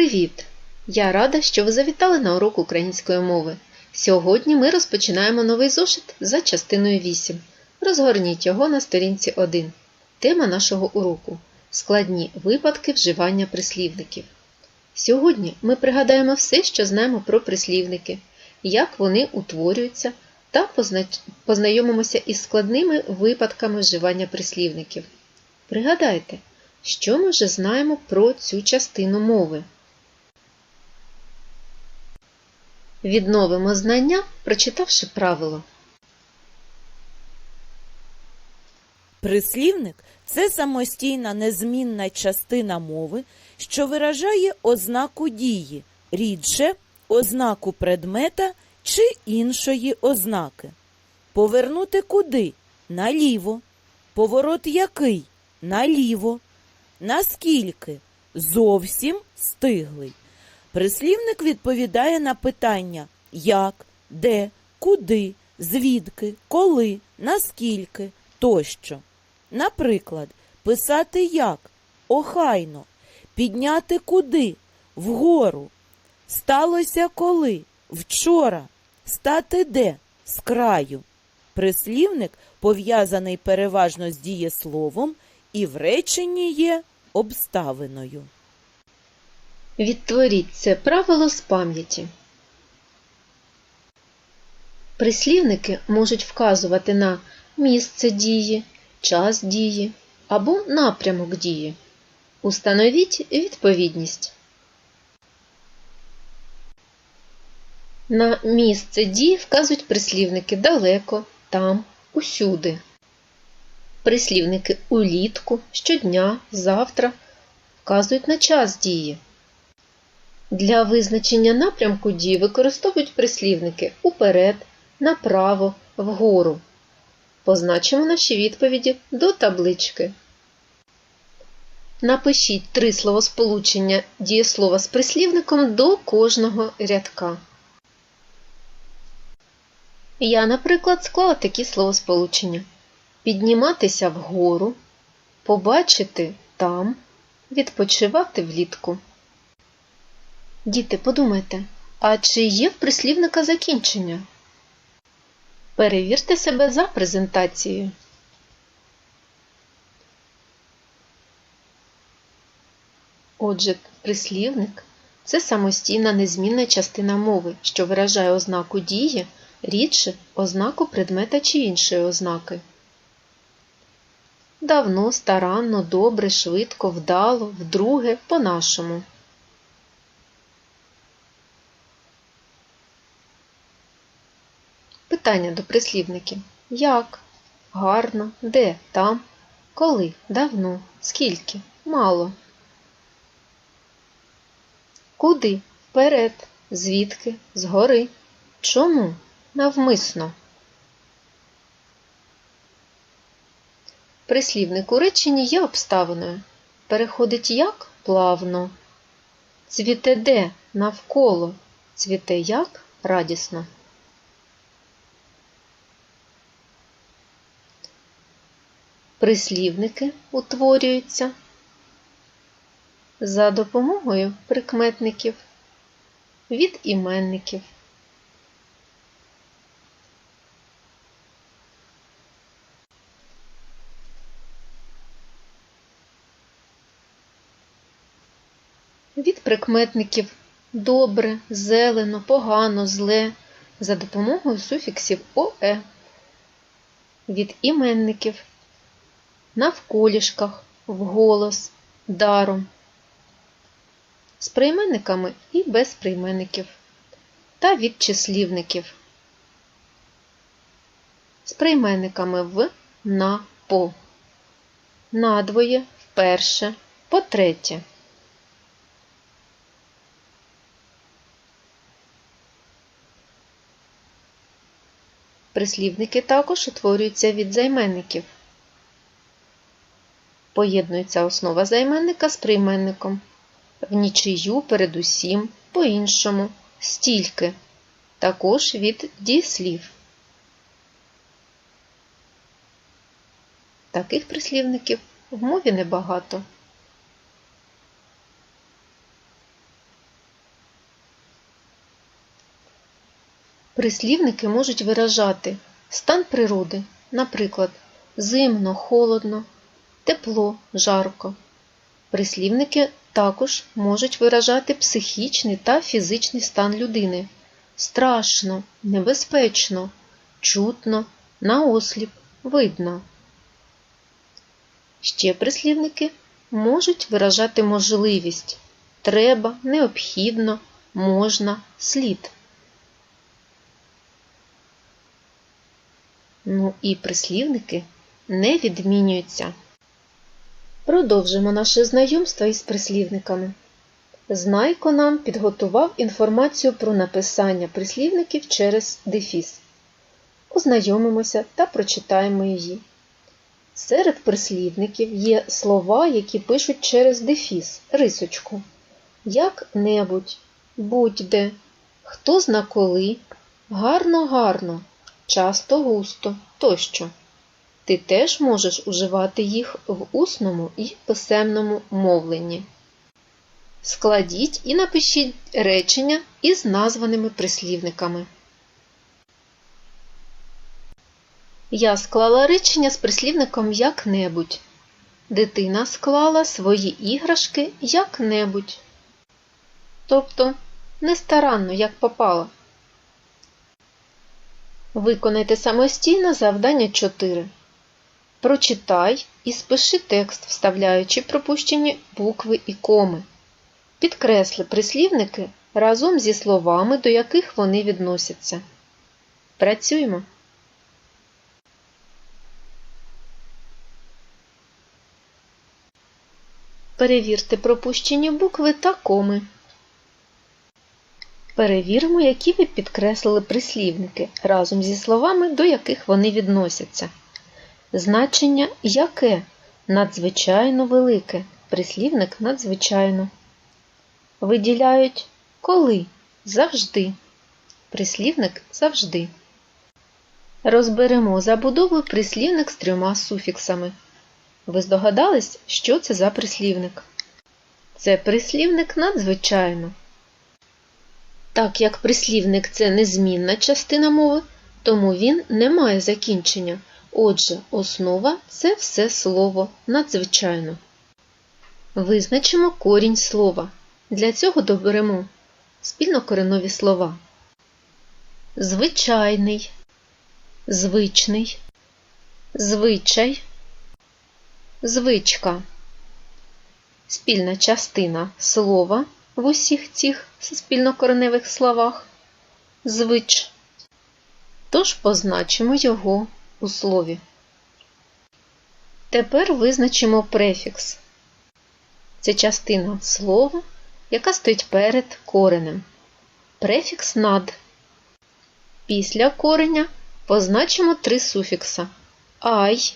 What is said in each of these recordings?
Привіт! Я рада, що ви завітали на урок української мови. Сьогодні ми розпочинаємо новий зошит за частиною 8. Розгорніть його на сторінці 1. Тема нашого уроку складні випадки вживання прислівників. Сьогодні ми пригадаємо все, що знаємо про прислівники, як вони утворюються, та познайомимося із складними випадками вживання прислівників. Пригадайте, що ми вже знаємо про цю частину мови. Відновимо знання, прочитавши правило. Прислівник це самостійна незмінна частина мови, що виражає ознаку дії, рідше ознаку предмета чи іншої ознаки. Повернути куди? Наліво. Поворот який? Наліво. Наскільки? Зовсім стиглий. Прислівник відповідає на питання як, де, куди, звідки, коли, наскільки тощо. Наприклад, писати як охайно, підняти куди, вгору. Сталося коли, вчора, стати де, з краю. Прислівник пов'язаний переважно з дієсловом і в реченні є обставиною. Відтворіть це правило з пам'яті. Прислівники можуть вказувати на місце дії, час дії або напрямок дії. Установіть відповідність. На місце дії вказують прислівники далеко, там, усюди. Прислівники улітку, щодня, завтра вказують на час дії. Для визначення напрямку дії використовують прислівники уперед, направо, вгору. Позначимо наші відповіді до таблички. Напишіть три словосполучення дієслова з прислівником до кожного рядка. Я, наприклад, склала такі словосполучення: підніматися вгору, побачити там, відпочивати влітку. Діти, подумайте, а чи є в прислівника закінчення? Перевірте себе за презентацією. Отже, прислівник це самостійна незмінна частина мови, що виражає ознаку дії, рідше ознаку предмета чи іншої ознаки. Давно, старанно, добре, швидко, вдало, вдруге, по-нашому. Питання до прислівників. Як? Гарно, де, там, коли, давно, скільки, мало. Куди? Вперед, звідки, згори. Чому? Навмисно. Прислівник у реченні є обставиною. Переходить як плавно. Цвіте де навколо. Цвіте як радісно. Прислівники утворюються за допомогою прикметників від іменників. Від прикметників добре, зелено, погано, зле за допомогою суфіксів ОЕ. Від іменників навколішках, вголос, даром. З прийменниками і без прийменників. Та від числівників. З прийменниками в, на, по. Надвоє, вперше, по-третє. Прислівники також утворюються від займенників. Поєднується основа займенника з прийменником. В нічию передусім, по-іншому, стільки, також від дієслів. Таких прислівників в мові небагато. Прислівники можуть виражати стан природи, наприклад, зимно, холодно тепло, жарко. Прислівники також можуть виражати психічний та фізичний стан людини. Страшно, небезпечно, чутно, наосліп, видно. Ще прислівники можуть виражати можливість треба, необхідно, можна, слід. Ну і прислівники не відмінюються. Продовжимо наше знайомство із прислівниками. Знайко нам підготував інформацію про написання прислівників через дефіс. Ознайомимося та прочитаємо її. Серед прислівників є слова, які пишуть через дефіс, рисочку. Як-небудь, будь-де, хто зна коли, гарно-гарно, часто густо тощо. Ти теж можеш уживати їх в усному і писемному мовленні. Складіть і напишіть речення із названими прислівниками. Я склала речення з прислівником як-небудь. Дитина склала свої іграшки як-небудь. Тобто нестаранно, як попало. Виконайте самостійно завдання 4. Прочитай і спиши текст, вставляючи пропущені букви і коми. Підкресли прислівники разом зі словами, до яких вони відносяться. Працюємо. Перевірте пропущені букви та коми. Перевіримо, які ви підкреслили прислівники разом зі словами, до яких вони відносяться. Значення яке надзвичайно велике. Прислівник надзвичайно. Виділяють коли завжди. Прислівник завжди. Розберемо забудову прислівник з трьома суфіксами. Ви здогадались, що це за прислівник? Це прислівник надзвичайно. Так як прислівник це незмінна частина мови, тому він не має закінчення. Отже, основа це все слово надзвичайно. Визначимо корінь слова. Для цього доберемо спільнокоренові слова. Звичайний, звичний, звичай, звичка. Спільна частина слова в усіх цих спільнокореневих словах звич. Тож позначимо його у слові. Тепер визначимо префікс. Це частина слова, яка стоїть перед коренем. Префікс над. Після кореня позначимо три суфікса ай,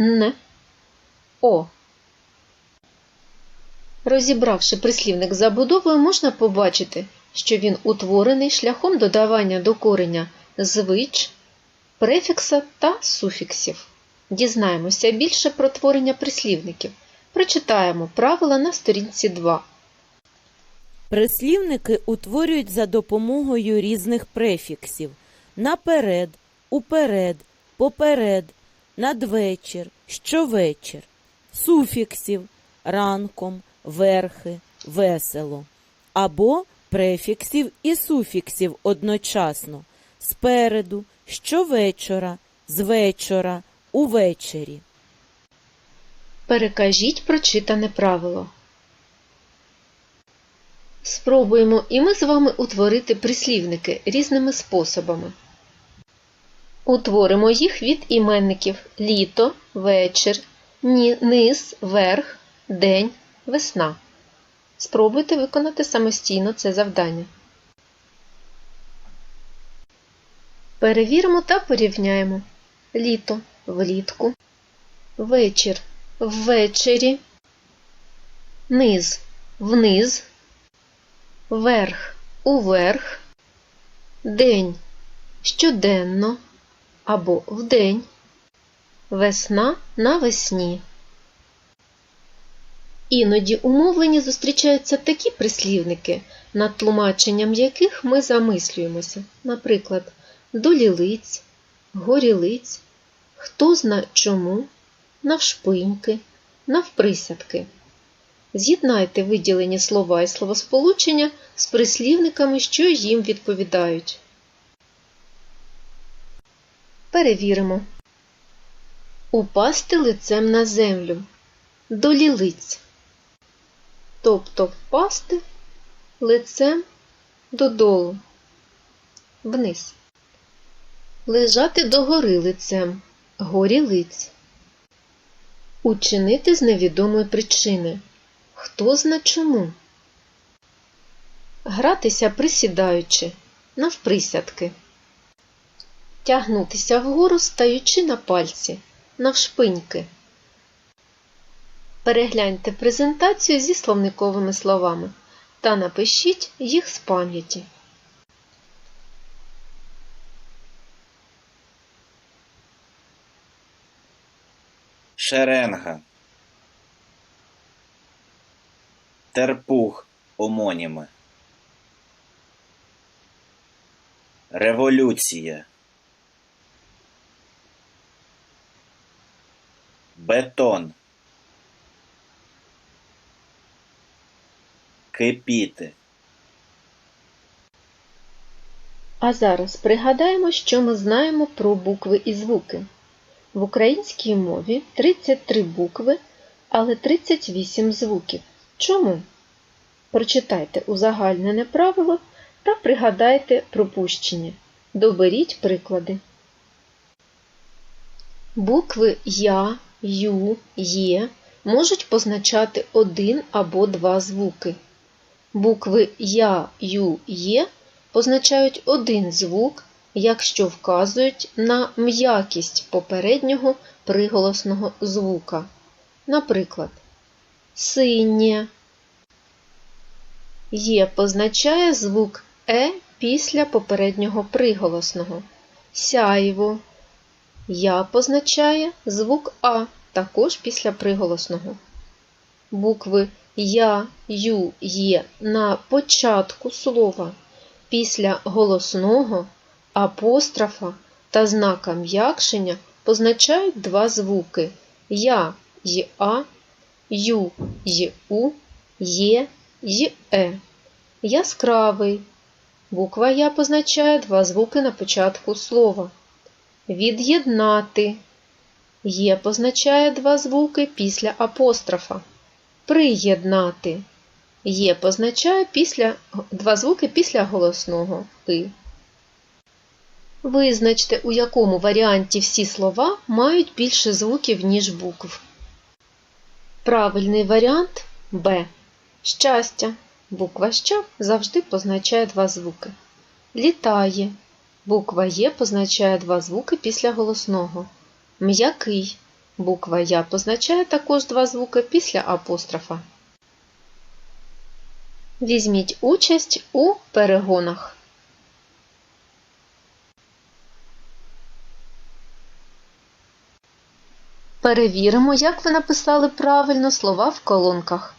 н, о. Розібравши прислівник забудовою, можна побачити, що він утворений шляхом додавання до кореня звич, префікса та суфіксів. Дізнаємося більше про творення прислівників. Прочитаємо правила на сторінці 2. Прислівники утворюють за допомогою різних префіксів наперед, уперед, поперед, надвечір, щовечір, суфіксів ранком, верхи, весело, або префіксів і суфіксів одночасно спереду, щовечора, звечора, увечері. Перекажіть прочитане правило. Спробуємо і ми з вами утворити прислівники різними способами. Утворимо їх від іменників літо, вечір, низ, верх, день, весна. Спробуйте виконати самостійно це завдання. Перевіримо та порівняємо. Літо влітку, вечір ввечері, низ вниз, верх уверх, день щоденно або вдень, весна навесні. Іноді у мовленні зустрічаються такі прислівники, над тлумаченням яких ми замислюємося. Наприклад, долілиць, горілиць, хто зна чому, навшпиньки, навприсядки. З'єднайте виділені слова і словосполучення з прислівниками, що їм відповідають. Перевіримо. Упасти лицем на землю. Долілиць. Тобто впасти лицем додолу. Вниз. Лежати догори лицем. Горі лиць. Учинити з невідомої причини. Хто зна чому? Гратися присідаючи, навприсядки. Тягнутися вгору, стаючи на пальці, навшпиньки. Перегляньте презентацію зі словниковими словами та напишіть їх з пам'яті. Шеренга. Терпух омоніми. Революція. Бетон. Кипіти. А зараз пригадаємо, що ми знаємо про букви і звуки. В українській мові 33 букви, але 38 звуків. Чому? Прочитайте узагальнене правило та пригадайте пропущені. Доберіть приклади. Букви Я, Ю, Є можуть позначати один або два звуки. Букви Я, Ю, Є позначають один звук, якщо вказують на м'якість попереднього приголосного звука. Наприклад, синє Є позначає звук Е після попереднього приголосного. Сяйво Я позначає звук А також після приголосного. Букви Я, Ю, Є на початку слова після голосного, апострофа та знака м'якшення позначають два звуки Я й А, Ю й У, Є й Е. Яскравий. Буква Я позначає два звуки на початку слова. Від'єднати. Є позначає два звуки після апострофа. Приєднати. Є позначає після, два звуки після голосного «и». Визначте, у якому варіанті всі слова мають більше звуків, ніж букв. Правильний варіант Б. Щастя. Буква Щ завжди позначає два звуки. Літає. Буква Є позначає два звуки після голосного. М'який. Буква Я позначає також два звуки після апострофа. Візьміть участь у перегонах. Перевіримо, як ви написали правильно слова в колонках.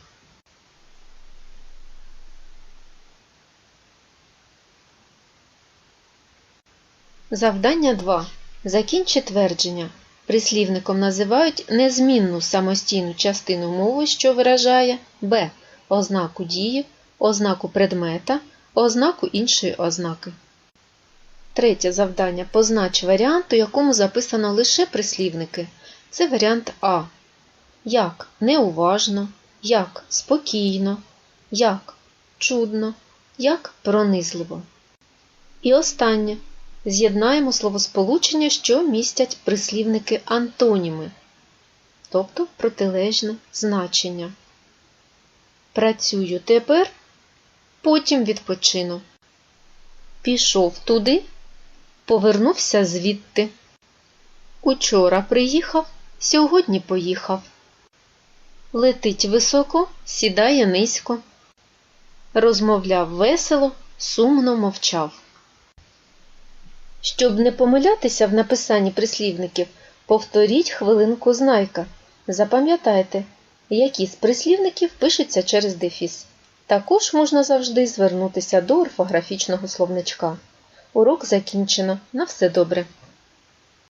Завдання 2. Закінчи твердження. Прислівником називають незмінну самостійну частину мови, що виражає б. Ознаку дії, ознаку предмета, ознаку іншої ознаки. Третє завдання. Познач варіант, у якому записано лише прислівники. Це варіант А. Як неуважно, як спокійно, як чудно, як пронизливо. І останнє. З'єднаємо словосполучення, що містять прислівники антоніми, тобто протилежне значення. Працюю тепер, потім відпочину. Пішов туди, повернувся звідти. Учора приїхав, сьогодні поїхав. Летить високо, сідає низько. Розмовляв весело, сумно мовчав. Щоб не помилятися в написанні прислівників, повторіть хвилинку знайка. Запам'ятайте, які з прислівників пишуться через дефіс. Також можна завжди звернутися до орфографічного словничка. Урок закінчено. На все добре.